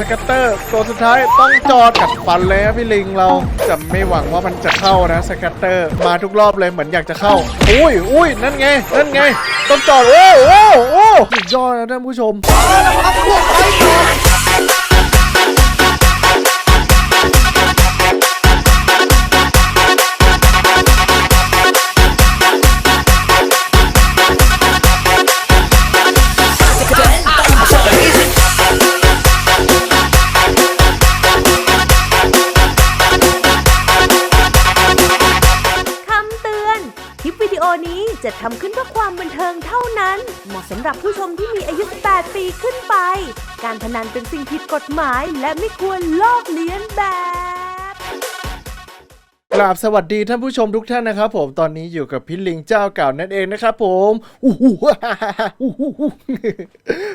สกัตเตอร์ตัวสุดท้ายต้องจอดกัดฟันเลยครับพี่ลิงเราจะไม่หวังว่ามันจะเข้านะสกัตเตอร์มาทุกรอบเลยเหมือนอยากจะเข้า อุ้ยอุ้ยนั่นไง นั่นไง ต้องจอด โอ้โอ้โอ้สุดยอดนะท่านผู้ชม จะทำขึ้นเพื่อความบันเทิงเท่านั้น เหมาะสำหรับผู้ชมที่มีอายุ 18 ปีขึ้นไป การพนันเป็นสิ่งผิดกฎหมายและไม่ควรลอกเลียนแบบ กราบสวัสดีท่านผู้ชมทุกท่านนะครับผมตอนนี้อยู่กับพี่ลิงเจ้าเก่านั่นเองนะครับผมอู้หูอู้หู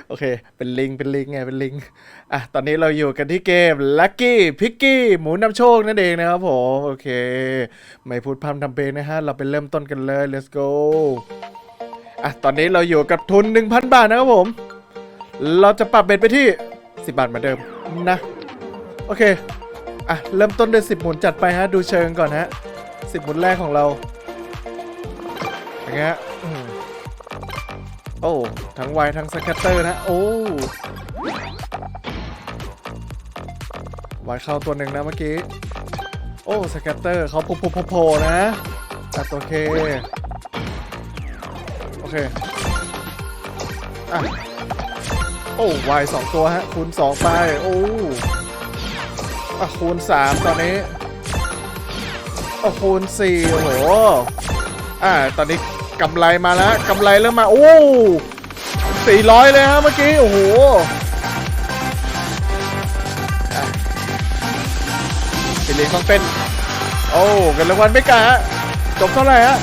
โอเค เป็นลิงเป็นลิงไงเป็นลิงอะตอนนี้เราอยู่กันที่เกม Lucky Picky หมูนำโชคนั่นเองนะครับผมโอเค ไม่พูดพร่ำทำเพลงนะฮะ เราไปเริ่มต้นกันเลย let's go อะตอนนี้เราอยู่กับทุน 1,000 บาทนะครับผม เราจะปรับเบ็ดไปที่ 10 บาทเหมือนเดิมนะ โอเค อะ เริ่มต้นด้วย10 หมุนจัดไปฮะ ดูเชิงก่อนฮะ10 หมุนแรกของเราอย่างเงี้ยโอ้ ทั้งไวทั้งสแคตเตอร์นะ โอ้ไวเข้าตัวหนึ่งนะเมื่อกี้ โอ้สแคตเตอร์เขาโผล่โผล่นะอะโอเค โอเค อะ โอ้ไวสองตัวฮะคูณสองไป โอ้ อะคูณ 3 ตอนนี้อะคูณ4โอ้โหอ่าตอนนี้กำไรมาแล้วกำไรเริ่มมาโอ้400เลยฮะเมื่อกี้ โอ้โหอะพี่ลิงต้องเป็นโอ้เงินรางวัลไม่กะฮะจบเท่าไหร่ฮะ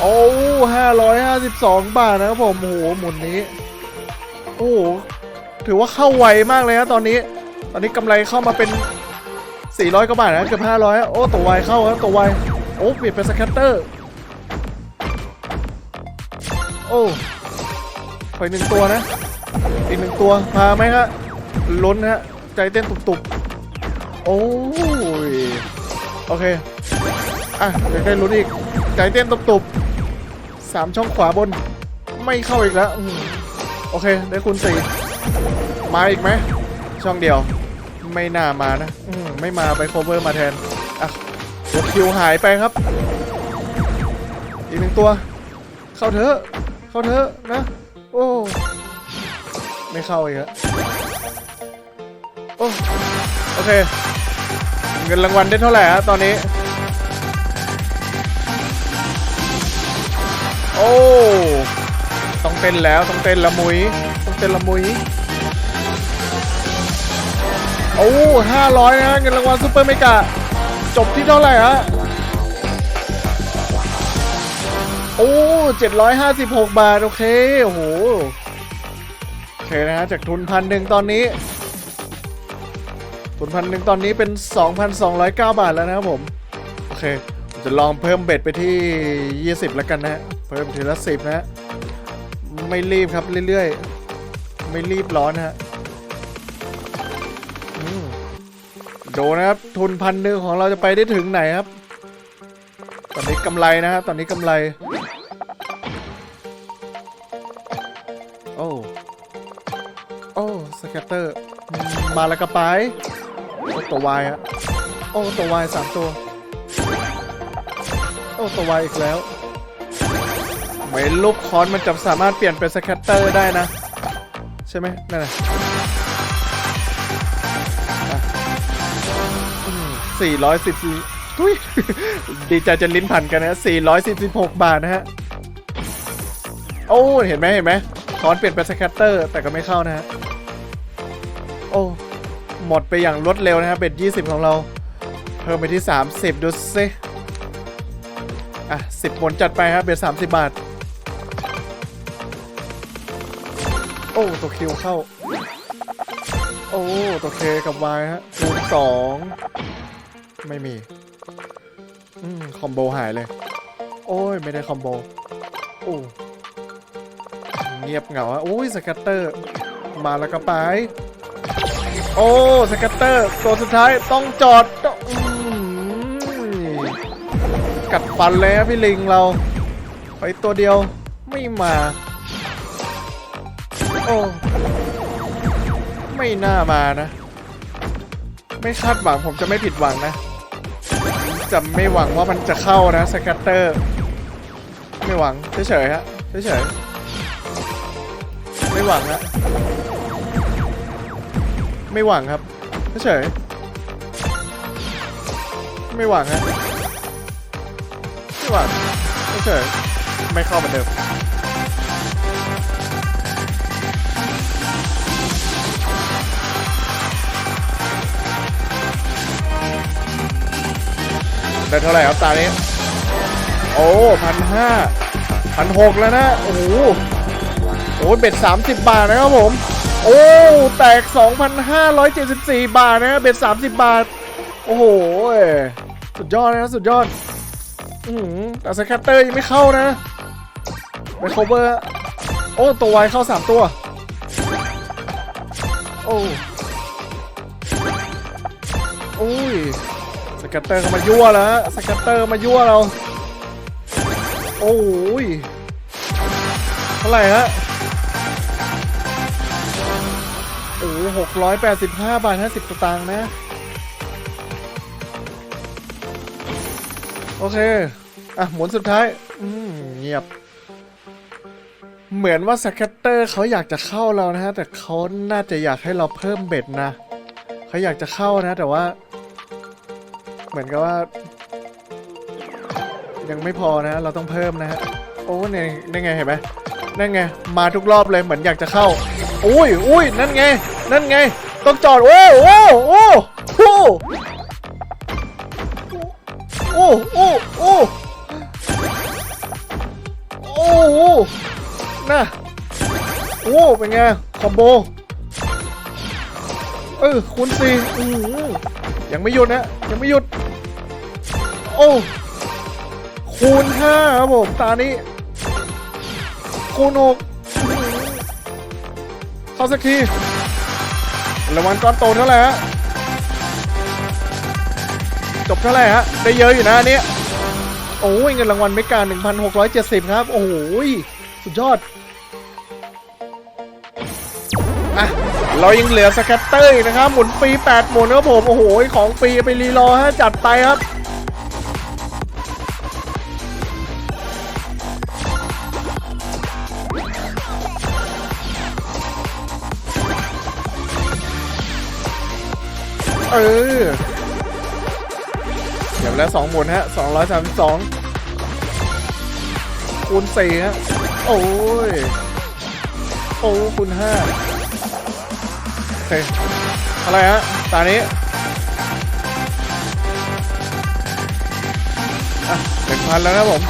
โอ้552บสองบาทนะครับผม โอ้โห หมุนนี้ โอ้ ถือว่าเข้าไวมากเลยนะตอนนี้ ตอนนี้กำไรเข้ามาเป็น 400กว่าบาทนะเกือบ500 โอ้ตัวไวเข้าครับตัวไวโอ้เปลี่ยนเป็นสแคตเตอร์ โอ้ไปหนึ่งตัวนะ อีกหนึ่งตัวพาไหมฮะลุ้นฮะ ใจเต้นตุบๆ โอ้ย โอเค อะเดี๋ยวได้ลุ้นอีก ใจเต้นตุบๆสามช่องขวาบน ไม่เข้าอีกแล้ว โอเค ได้คูณสี่ มาอีกไหม ช่องเดียว ไม่น่ามานะมไม่มาไปโคเวอร์มาแทน อะกดคิวหายไปครับ อีกหนึ่งตัว เข้าเถอะ เข้าเถอะนะ โอ้ ไม่เข้าอีกแล้วโอ้โอเค เงินรางวัลได้เท่าไหร่ฮะตอนนี้ โอ้ ต้องเต้นแล้วต้องเต้นละมุยต้อง เต้นละมุยโอ้ห้าร้อยนะเงินรางวัลซูเปอร์เมกาจบที่เท่าไหร่ฮะ โอ้เจ็ดร้อยห้าสิบหกบาท โอเค โอ้โหโอเคนะฮะ จากทุนพันหนึ่งตอนนี้ ทุนพันหนึ่งตอนนี้เป็น2,209บาทแล้วนะครับผม โอเคผมจะลองเพิ่มเบ็ดไปที่20แล้วกันนะฮะ เพิ่มทีละ10นะฮะ ไม่รีบครับเรื่อยๆ ไม่รีบร้อนนะฮะอืมดูนะครับ ทุนพันหนึ่งของเราจะไปได้ถึงไหนครับ ตอนนี้กำไรนะฮะตอนนี้กำไร โอ้โอ้สแกตเตอร์ มาแล้วก็ไปโอ้ตัววายฮะโอ้ตัววายสามตัว โอ้ตัววายอีกแล้วไม่ลูกคอนมันจะสามารถเปลี่ยนเป็นสแคตเตอร์ได้นะ ช่ไหมนั่นน่ะสี่ร้อยสิบทุยดีใจจะลิ้นพันกันนะสี่ร้อยสิบสิบหกบาทนะฮะ โอ้ เห็นไหมเห็นไหมคอนเปลี่ยนเป็นสแคตเตอร์ แต่ก็ไม่เข้านะฮะ โอ้ หมดไปอย่างรวดเร็วนะครับเบ็ดยี่สิบของเรา เพิ่มไปที่สามสิบดูซิอะสิบหมุนจัดไปครับเบ็ดสามสิบบาท โอ้ตัวคิวเข้า โอ้ตัวเคกับวายฮะคูณสองไม่มีอืมคอมโบหายเลย โอ้ยไม่ได้คอมโบโอ้เงียบเหงาอะอุ้ยสกัตเตอร์ มาแล้วก็ไป โอ้สกัตเตอร์ ตัวสุดท้ายต้องจอดต้องอืมกัดฟันเลยนะพี่ลิงเรา ไปตัวเดียวไม่มา ไม่น่ามานะ ไม่คาดหวังผมจะไม่ผิดหวังนะจะไม่หวังว่ามันจะเข้านะสกัตเตอร์ ไม่หวังเฉยๆฮะเฉยๆไม่หวังฮะไม่หวังครับเฉยๆไม่หวังฮะไม่หวังเฉยๆไม่เข้าเหมือนเดิม ได้เท่าไหร่ครับตานี้ โอ้พันห้าพันหกแล้วนะ โอ้โหโอ้เบ็ดสามสิบบาทนะครับผม โอ้ แตก2,574บาทนะเบ็ด30บาท โอ้โห สุดยอดนะสุดยอด อือหือแต่สแคตเตอร์ยังไม่เข้านะไปโคเวอร์ โอ้ ตัวไวเข้า3ตัว โอ้ โอ้ย แคตเตอร์เข้ามายั่วแล้วฮะสแคตเตอร์มายั่วเรา โอ้ยเท่าไหร่ฮะโอ้หกร้อยแปดสิบห้าบาทห้าสิบสตางค์นะ โอเค อะ หมุนสุดท้าย อืม เงียบ เหมือนว่าสแคตเตอร์เขาอยากจะเข้าเรานะฮะ แต่เขาน่าจะอยากให้เราเพิ่มเบ็ดนะ เขาอยากจะเข้านะ แต่ว่า เหมือนกับว่า ยังไม่พอนะ เราต้องเพิ่มนะฮะโอ้เนี่ยนี่นไงเห็นไหมนั่นไง มาทุกรอบเลยเหมือนอยากจะเข้า อุ้ยอุ้ยนั่นไง นั่นไง ต้องจอด โอ้โอ้โอ้โอ้โอ้โอ้โอ้โอ้โอ้น่ะโอ้เป็นไง คอมโบ เออคูณสี่ยังไม่หยุดนะ ยังไม่หยุด โอ้คูณห้าครับผมตานี้ คูณหกเข้าสักทีรางวัลก้อนโตเท่าไหร่ฮะจบเท่าไหร่ฮะได้เยอะอยู่นะอันนี้โอ้ยเงินรางวัลไม่การ1,670 ครับ โอ้โหยสุดยอดอะเรายังเหลือสแคตเตอร์อีกนะครับ หมุนฟรี8หมุนครับผม โอ้โห ของฟรีไปรีรอฮะจัดไปครับ เออเดี๋ยวแล้วสองหมุนฮะสองร้อยสามสิบสองคูณสี่ฮะ โอ้ย โอ้คูณห้าโอเค อะไรฮะ ตานี้อะหนึ่งพันแล้วนะผม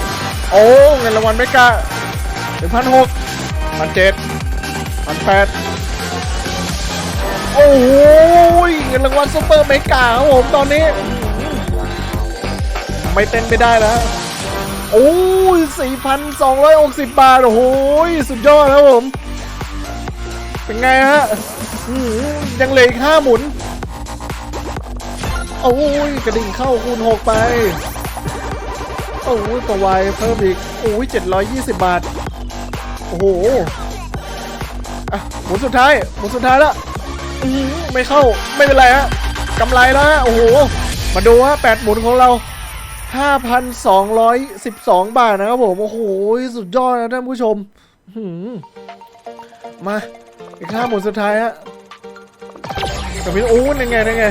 โอ้ เงินรางวัลไม่กล้าหนึ่งพันหกพันเจ็ดพันแปด โอ้โหเงินรางวัลซุปเปอร์เมกาครับผมตอนนี้ ไม่เต้นไม่ได้แล้วโอ้ย4,260 บาท โอ้โหสุดยอดครับผม เป็นไงฮะยังเหลืออีกห้าหมุน โอ้ยกระดิ่งเข้าคูณ 6 ไป โอ้ยตัววายเพิ่มอีก โอ้ย720 บาท โอ้โห อะ หมุนสุดท้าย หมุนสุดท้ายแล้ว ไม่เข้าไม่เป็นไรฮะกำไรแล้วฮะโอ้โห มาดูฮะแปดหมุนของเรา 5,212 บาทนะครับผม โอ้โห สุดยอดนะท่านผู้ชมหือมา อีกห้าหมุนสุดท้ายฮะแต่มีโอ้ยังไงยังไง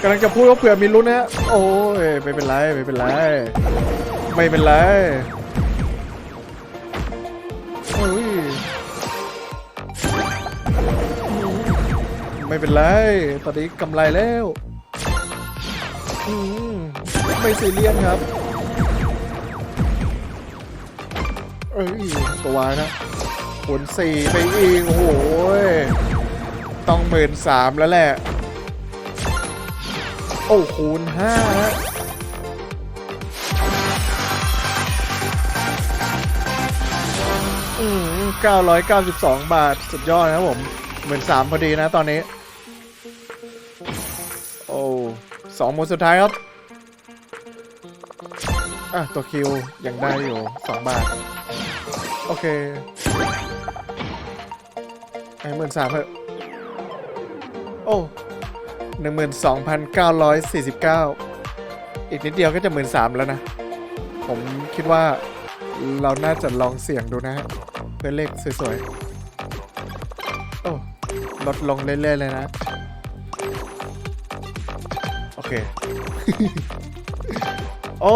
กำลังจะพูดว่าเผื่อมีลุ้นนะฮะโอ้ยไม่เป็นไรไม่เป็นไร ไม่เป็นไร ไม่เป็นไร ตอนนี้กำไรแล้วอืมไม่ซีเรียสครับ เอ้ยตัวนะผลสี่ไปอีก โอ้โหยต้องหมื่นสามแล้วแหละ โอ้คูณห้าฮะอืม2,992บาท สุดยอดนะครับผม หมื่นสามพอดีนะตอนนี้ โอ้สองหมดสุดท้ายครับ อะ ตัวคิว ยังได้อยู่2บาท โอเคไอ้หมื่นสามเถอะโอ้หนึ่งหมื่นสองพันเก้าร้อยสี่สิบเก้าอีกนิดเดียวก็จะหมื่นสามแล้วนะ ผมคิดว่าเราน่าจะลองเสี่ยงดูนะฮะเพื่อเลขสวยๆ ลดลงเรื่อยๆเลยนะ โอเค โอ้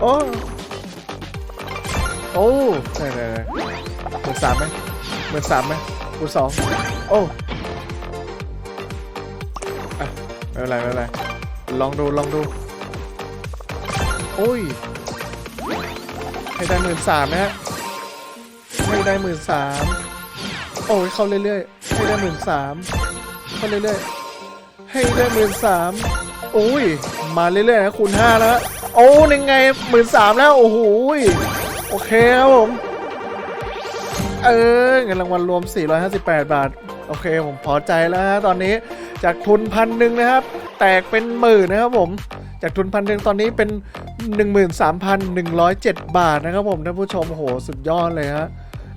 โอ้ โอ้ได้ได้ได้หมื่นสามไหมหมื่นสามไหมหมื่นสองโอ้อะไม่เป็นไรไม่เป็นไร ลองดูลองดู โอ้ย ให้ได้หมื่นสามนะฮะให้ได้หมื่นสาม โอ้ยเข้าเรื่อยๆให้ได้หมื่นสามเข้าเรื่อยๆให้ได้หมื่นสามโอ้ยมาเรื่อยๆนะคูณห้าแล้วโอ้ยังไงหมื่นสามแล้วโอ้โหโอเคครับผมเออเงินรางวัลรวม 458 บาท โอเค ผมพอใจแล้วฮะตอนนี้จากทุนพันหนึ่งนะครับ แตกเป็นหมื่นนะครับผม จากทุนพันหนึ่งตอนนี้เป็น 13,107 บาทนะครับผมท่านผู้ชมโหสุดยอดเลยฮะ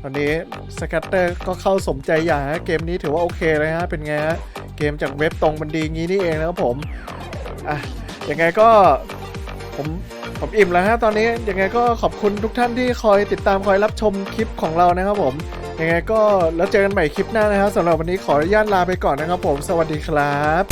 ตอนนี้สกัตเตอร์ก็เข้าสมใจอย่างฮะเกมนี้ถือว่าโอเคเลยฮะเป็นไงฮะเกมจากเว็บตรงมันดีงี้นี่เองนะครับผมอะยังไงก็ผมผมอิ่มแล้วฮะตอนนี้ยังไงก็ขอบคุณทุกท่านที่คอยติดตามคอยรับชมคลิปของเรานะครับผมยังไงก็แล้วเจอกันใหม่คลิปหน้านะครับสำหรับวันนี้ขออนุญาตลาไปก่อนนะครับผม สวัสดีครับ